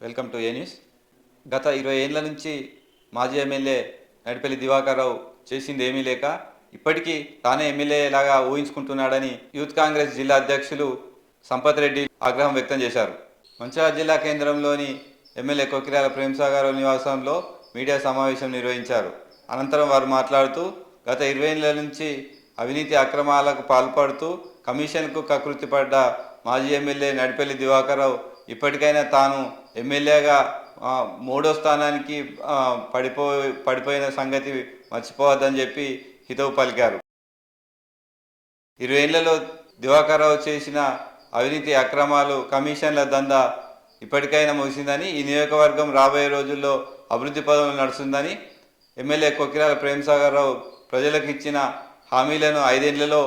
Welcome to A news గత ఇరవై ఏళ్ళ నుంచి మాజీ ఎమ్మెల్యే నడిపల్లి దివాకర్ రావు చేసింది ఏమీ లేక ఇప్పటికీ తానే ఎమ్మెల్యే లాగా ఊహించుకుంటున్నాడని యూత్ కాంగ్రెస్ జిల్లా అధ్యక్షులు సంపత్ రెడ్డి ఆగ్రహం వ్యక్తం చేశారు. మంచిర్యాల జిల్లా కేంద్రంలోని ఎమ్మెల్యే కొకిరాల ప్రేమసాగర్ నివాసంలో మీడియా సమావేశం నిర్వహించారు. అనంతరం వారు మాట్లాడుతూ గత ఇరవై ఏళ్ళ నుంచి అవినీతి అక్రమాలకు పాల్పడుతూ కమిషన్కు కకృతి పడ్డ మాజీ ఎమ్మెల్యే నడిపల్లి దివాకర్ రావు ఇప్పటికైనా తాను ఎమ్మెల్యేగా మూడో స్థానానికి పడిపో పడిపోయిన సంగతి మర్చిపోవద్దని చెప్పి హితవు పలికారు. ఇరవై ఏళ్ళలో దివాకర్ రావు చేసిన అవినీతి అక్రమాలు కమిషన్ల దందా ఇప్పటికైనా ముగిసిందని ఈ నియోజకవర్గం రాబోయే రోజుల్లో అభివృద్ధి పదవులు నడుస్తుందని ఎమ్మెల్యే కొకిరాల ప్రేమ్సాగర్ రావు ప్రజలకు ఇచ్చిన హామీలను ఐదేళ్ళలో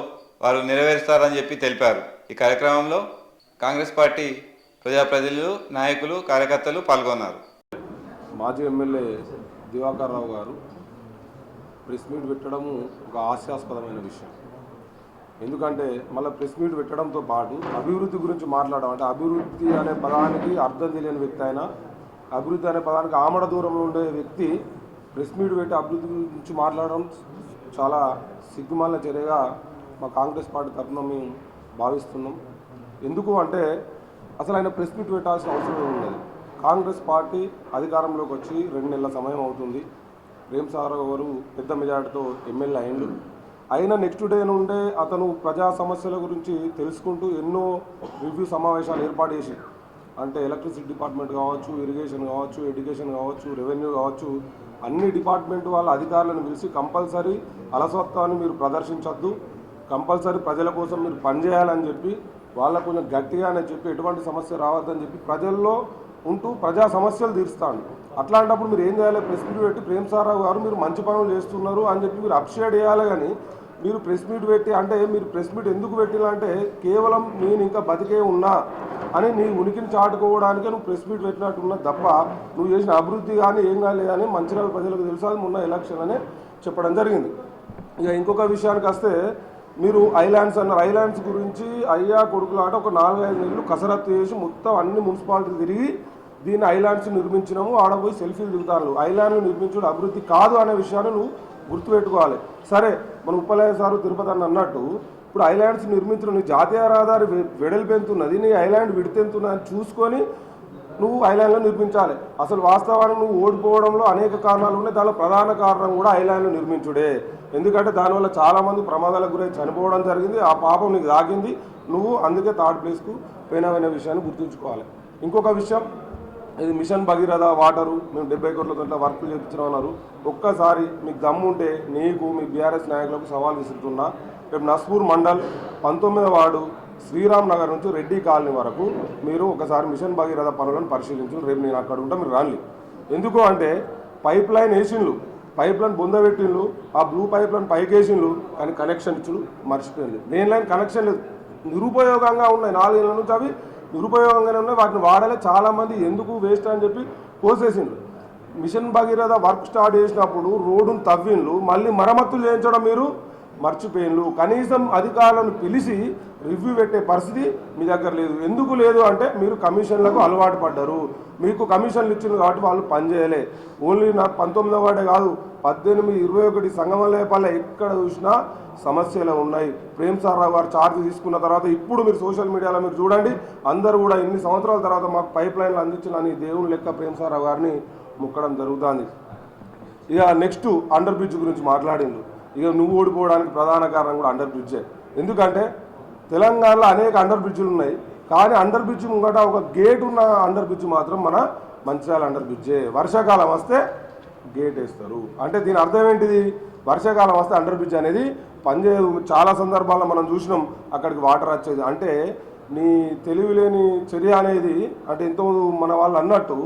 వారు నెరవేరుస్తారని చెప్పి తెలిపారు. ఈ కార్యక్రమంలో కాంగ్రెస్ పార్టీ ప్రజాప్రతినిధులు నాయకులు కార్యకర్తలు పాల్గొన్నారు. మాజీ ఎమ్మెల్యే దివాకర్ రావు గారు ప్రెస్ మీట్ పెట్టడము ఒక హాస్యాస్పదమైన విషయం. ఎందుకంటే మళ్ళీ ప్రెస్ మీట్ పెట్టడంతో పాటు అభివృద్ధి గురించి మాట్లాడడం అంటే అభివృద్ధి అనే పదానికి అర్థం తెలియని వ్యక్తి అయినా అభివృద్ధి అనే పదానికి ఆమడ దూరంలో ఉండే వ్యక్తి ప్రెస్ మీట్ పెట్టి అభివృద్ధి గురించి మాట్లాడడం చాలా సిగ్గుమాలిన చర్యగా మా కాంగ్రెస్ పార్టీ తరఫున మేము భావిస్తున్నాం. ఎందుకు అంటే అసలు ఆయన ప్రెస్ మీట్ పెట్టాల్సిన అవసరం ఉండదు. కాంగ్రెస్ పార్టీ అధికారంలోకి వచ్చి రెండు నెలల సమయం అవుతుంది. ప్రేమ్ సార్ గారు పెద్ద మెజార్టీతో ఎమ్మెల్యే అయిండు అయినా నెక్స్ట్ డే నుండే అతను ప్రజా సమస్యల గురించి తెలుసుకుంటూ ఎన్నో రివ్యూ సమావేశాలు ఏర్పాటు చేసి అంటే ఎలక్ట్రిసిటీ డిపార్ట్మెంట్ కావచ్చు ఇరిగేషన్ కావచ్చు ఎడ్యుకేషన్ కావచ్చు రెవెన్యూ కావచ్చు అన్ని డిపార్ట్మెంట్ వాళ్ళ అధికారులను పిలిచి కంపల్సరీ అలసత్వాన్ని మీరు ప్రదర్శించొద్దు. కంపల్సరీ ప్రజల కోసం మీరు పనిచేయాలని చెప్పి వాళ్ళకు కొంచెం గట్టిగానే చెప్పి ఎటువంటి సమస్య రావద్దని చెప్పి ప్రజల్లో ఉంటూ ప్రజా సమస్యలు తీరుస్తాను అట్లాంటప్పుడు మీరు ఏం చేయాలి? ప్రెస్ మీట్ పెట్టి ప్రేమ్ సారావు గారు మీరు మంచి పనులు చేస్తున్నారు అని చెప్పి మీరు అప్షేట్ చేయాలి కానీ మీరు ప్రెస్ మీట్ పెట్టి అంటే మీరు ప్రెస్ మీట్ ఎందుకు పెట్టినంటే కేవలం నేను ఇంకా బతికే ఉన్నా అని నీ ఉనికిని చాటుకోవడానికే నువ్వు ప్రెస్ మీట్ పెట్టినట్టున్నా తప్ప నువ్వు చేసిన అభివృద్ధి కానీ ఏం కాలేదు అని మంచిర్యాల ప్రజలకు తెలుసా? అది మొన్న ఎలక్షన్ అని చెప్పడం జరిగింది. ఇక ఇంకొక విషయానికి వస్తే మీరు ఐలాండ్స్ అన్నారు. ఐలాండ్స్ గురించి అయ్యా కొడుకులాట ఒక నాలుగైదు నెలలు కసరత్తు చేసి మొత్తం అన్ని మున్సిపాలిటీలు తిరిగి దీన్ని ఐలాండ్స్ నిర్మించినాము. ఆడ పోయి సెల్ఫీలు దిగుతారు. ఐలాండ్లు నిర్మించడం అభివృద్ధి కాదు అనే విషయాన్ని నువ్వు గుర్తుపెట్టుకోవాలి. సరే మన ఉప్పలయ్య సారు తిరుపతి అని అన్నట్టు ఇప్పుడు ఐలాండ్స్ నిర్మించడం నీ జాతీయ రహదారి వెడల్పెంతున్నది నీ ఐలాండ్ విడితెంతున్నా అని చూసుకొని నువ్వు ఐలాండ్లో నిర్మించాలి. అసలు వాస్తవానికి నువ్వు ఓడిపోవడంలో అనేక కారణాలు ఉన్నాయి. దానిలో ప్రధాన కారణం కూడా ఐలాండ్లు నిర్మించుడే. ఎందుకంటే దానివల్ల చాలామంది ప్రమాదాలకు గురై చనిపోవడం జరిగింది. ఆ పాపం నీకు దాగింది. నువ్వు అందుకే థర్డ్ ప్లేస్కు పోయినవైన విషయాన్ని గుర్తుంచుకోవాలి. ఇంకొక విషయం ఇది మిషన్ భగీరథ వాటరు. మేము డెబ్బై కోట్ల దాంట్లో వర్క్ చేపించడం అన్నారు. ఒక్కసారి మీకు దమ్ముంటే నీకు మీ బీఆర్ఎస్ నాయకులకు సవాల్ విసురుతున్నా. రేపు నస్పూర్ మండల్ పంతొమ్మిదవ వార్డు శ్రీరామ్ నగర్ నుంచి రెడ్డి కాలనీ వరకు మీరు ఒకసారి మిషన్ భగీరథ పనులను పరిశీలించు రేపు నేను అక్కడ ఉంటా మీరు రాలి ఎందుకు అంటే పైప్ లైన్ వేసిండ్లు పైప్ లైన్ బొందబెట్టిండ్లు ఆ బ్లూ పైప్ లైన్ పైకి వేసిండ్లు కానీ కనెక్షన్ ఇచ్చుడు మర్చిపోయింది. మెయిన్ లైన్ కనెక్షన్ లేదు. నిరుపయోగంగా ఉన్నాయి నాలుగేళ్ళ నుంచి అవి నిరుపయోగంగానే ఉన్నాయి. వాటిని వాడలే చాలామంది ఎందుకు వేస్ట్ అని చెప్పి కోసేసిండ్రు. మిషన్ భగీరథ వర్క్ స్టార్ట్ చేసినప్పుడు రోడ్డును తవ్విండ్లు మళ్ళీ మరమ్మతులు చేయించడం మీరు మర్చిపోయిండ్లు కనీసం అధికారులను పిలిచి రివ్యూ పెట్టే పరిస్థితి మీ దగ్గర లేదు. ఎందుకు లేదు అంటే మీరు కమిషన్లకు అలవాటు పడ్డారు. మీకు కమిషన్లు ఇచ్చింది కాబట్టి వాళ్ళు పనిచేయలే ఓన్లీ నాకు పంతొమ్మిదో వాడే కాదు పద్దెనిమిది ఇరవై ఒకటి సంగమలేపాల ఎక్కడ చూసినా సమస్యలు ఉన్నాయి. ప్రేమ్ సారావు గారు ఛార్జ్ తీసుకున్న తర్వాత ఇప్పుడు మీరు సోషల్ మీడియాలో మీరు చూడండి. అందరూ కూడా ఇన్ని సంవత్సరాల తర్వాత మాకు పైప్ లైన్లు అందించిన అని దేవుని లెక్క ప్రేమ్ సారావు గారిని ముక్కడం జరుగుతుంది. ఇక నెక్స్ట్ అండర్ బ్రిడ్జ్ గురించి మాట్లాడిండు ఇక నువ్వు ఓడిపోవడానికి ప్రధాన కారణం కూడా అండర్ బ్రిడ్జే ఎందుకంటే తెలంగాణలో అనేక అండర్ బ్రిడ్జ్లు ఉన్నాయి. కానీ అండర్ బ్రిడ్జ్ ముంగట ఒక గేట్ ఉన్న అండర్ బ్రిడ్జ్ మాత్రం మన మంచిర్యాల అండర్ బ్రిడ్జే వర్షాకాలం వస్తే గేట్ వేస్తారు. అంటే దీని అర్థం ఏంటిది? వర్షాకాలం వస్తే అండర్ బ్రిడ్జ్ అనేది పనిచేయదు. చాలా సందర్భాల్లో మనం చూసినాం అక్కడికి వాటర్ వచ్చేది. అంటే నీ తెలివి లేని చర్య అనేది అంటే ఎంతో మన వాళ్ళు అన్నట్టు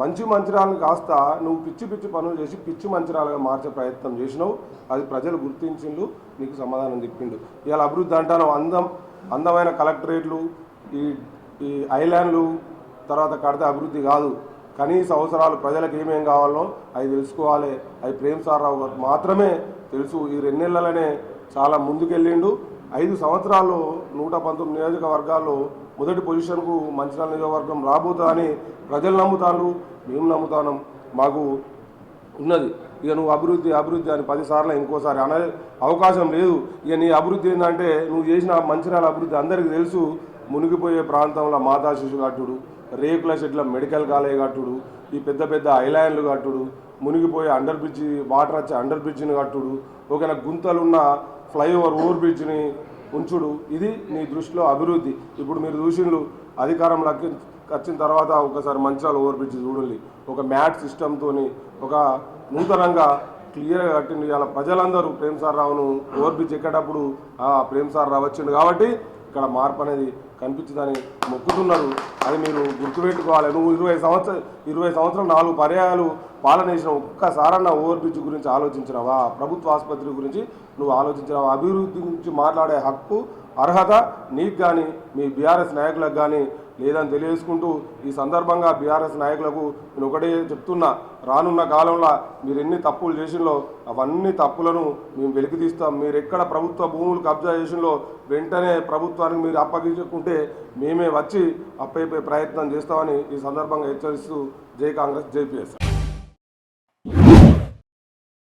మంచి మంచిరాలను కాస్త నువ్వు పిచ్చి పిచ్చి పనులు చేసి పిచ్చి మంచిరాలుగా మార్చే ప్రయత్నం చేసినావు. అది ప్రజలు గుర్తించిండు నీకు సమాధానం చెప్పిండు ఇవాళ అభివృద్ధి అంటాను అందం అందమైన కలెక్టరేట్లు ఈ ఈ ఐలాండ్లు తర్వాత కడితే అభివృద్ధి కాదు. కనీస అవసరాలు ప్రజలకు ఏమేం కావాలో అవి తెలుసుకోవాలి. అవి ప్రేమ్ సార్ గారికి మాత్రమే తెలుసు. ఈ రెండేళ్ళలోనే చాలా ముందుకెళ్ళిండు. ఐదు సంవత్సరాల్లో నూట పంతొమ్మిది నియోజకవర్గాల్లో మొదటి పొజిషన్కు మంచిర్యాల నియోజకవర్గం రాబోతుందని ప్రజలు నమ్ముతారు మేము నమ్ముతాను మాకు ఉన్నది. ఇక నువ్వు అభివృద్ధి అభివృద్ధి అని పదిసార్లు ఇంకోసారి అనే అవకాశం లేదు. ఇక నీ అభివృద్ధి ఏంటంటే నువ్వు చేసిన మంచిర్యాల అభివృద్ధి అందరికీ తెలుసు. మునిగిపోయే ప్రాంతంలో మాతా శిశు కట్టుడు రేకుల షెడ్ల మెడికల్ కాలేజ్ కట్టుడు ఈ పెద్ద పెద్ద ఐలాండ్లు కట్టుడు మునిగిపోయే అండర్ బ్రిడ్జి వాటర్ వచ్చే అండర్ బ్రిడ్జిని కట్టుడు. ఒకవేళ గుంతలున్న ఫ్లైఓవర్ ఓవర్ బ్రిడ్జ్ని ఉంచుడు. ఇది నీ దృష్టిలో అభివృద్ధి. ఇప్పుడు మీరు చూసిండ్రు అధికారంలోకి వచ్చిన తర్వాత ఒకసారి మంచాల ఓవర్ బ్రిడ్జ్ చూడండి. ఒక మ్యాట్ సిస్టమ్తో ఒక నూతనంగా క్లియర్గా కట్టింది ఇలా ప్రజలందరూ ప్రేమ్ సార్ రావును ఓవర్ బ్రిడ్జ్ ఎక్కేటప్పుడు ఆ ప్రేమ్ సార్ రావచ్చిండు వచ్చిండు కాబట్టి ఇక్కడ మార్పు అనేది కనిపించదని మొక్కుతున్నారు అది మీరు గుర్తుపెట్టుకోవాలి. నువ్వు ఇరవై సంవత్సరం ఇరవై సంవత్సరం నాలుగు పర్యాయాలు పాలన చేసిన ఒక్కసారన్న ఓవర్ బ్రిడ్జ్ గురించి ఆలోచించినావా? ప్రభుత్వ ఆసుపత్రి గురించి నువ్వు ఆలోచించినావా? అభివృద్ధి గురించి మాట్లాడే హక్కు అర్హత నీకు కానీ మీ బీఆర్ఎస్ నాయకులకు కానీ లేదని తెలియజేసుకుంటూ ఈ సందర్భంగా బీఆర్ఎస్ నాయకులకు నేను ఒకటే చెప్తున్నా. రానున్న కాలంలో మీరు ఎన్ని తప్పులు చేసినలో అవన్నీ తప్పులను మేము వెలికి తీస్తాం. మీరు ఎక్కడ ప్రభుత్వ భూములు కబ్జా చేసినలో వెంటనే ప్రభుత్వానికి మీరు అప్పగించుకుంటే మేమే వచ్చి అప్పైపోయే ప్రయత్నం చేస్తామని ఈ సందర్భంగా హెచ్చరిస్తూ జై కాంగ్రెస్ జై